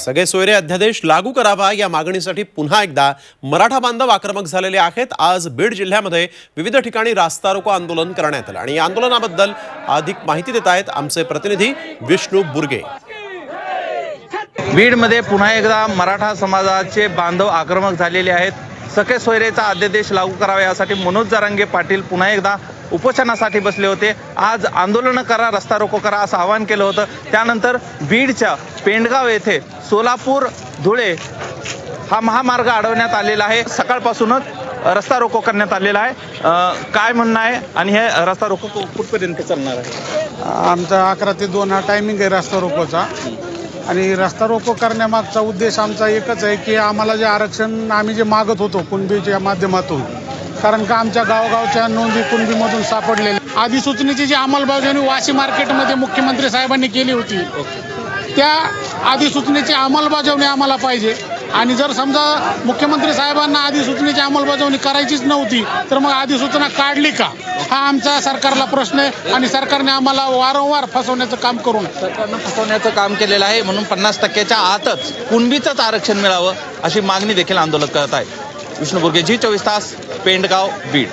सगळे सोयरे अध्यादेश लागू करावा या मागणीसाठी पुन्हा एकदा मराठा बांधव आक्रमक झालेले आहेत. आज बीड जिल्ह्यामध्ये विविध ठिकाणी रास्ता रोको आंदोलन करण्यात आलं आणि या आंदोलनाबद्दल अधिक माहिती देत आहेत आमचे प्रतिनिधी विष्णू बुर्गे. बीडमध्ये पुन्हा एकदा मराठा समाजाचे बांधव आक्रमक झालेले आहेत. सखे सोयरेचा अध्यादेश लागू करावा यासाठी मनोज जरांगे पाटील पुन्हा एकदा उपोषणासाठी बसले होते. आज आंदोलन करा रस्ता रोको करा असं आवाहन केलं होतं. त्यानंतर बीडच्या पेंडगाव येथे सोलापूर धुळे हा महामार्ग अडवण्यात आलेला आहे. सकाळपासूनच रस्ता रोको करण्यात आलेला आहे. काय म्हणणं आहे आणि हे रस्ता रोको कुठपर्यंत चालणार आहे? आमचा अकरा ते दोन हा टायमिंग आहे रस्ता रोकोचा. आणि रस्ता रोको करण्यामागचा उद्देश आमचा एकच आहे की आम्हाला जे आरक्षण आम्ही जे मागत होतो कुणबीच्या माध्यमातून कारण का आमच्या गावगावच्या नोंदी कुणबीमधून सापडलेल्या अधिसूचनेची जी अंमलबजावणी वाशी मार्केटमध्ये मुख्यमंत्री साहेबांनी केली होती त्या अधिसूचनेची अंमलबजावणी आम्हाला पाहिजे. आणि जर समजा मुख्यमंत्री साहेबांना अधिसूचनेची अंमलबजावणी करायचीच नव्हती तर मग अधिसूचना काढली का? हा आमचा सरकारला प्रश्न आहे आणि सरकारने आम्हाला वारंवार फसवण्याचं काम करून सरकारनं फसवण्याचं काम केलेलं आहे म्हणून पन्नास टक्क्याच्या आतच कुणबीचंच आरक्षण मिळावं अशी मागणी देखील आंदोलन करत आहे विष्णू बुर्गे चोवीस तास पेंडगाव बीड.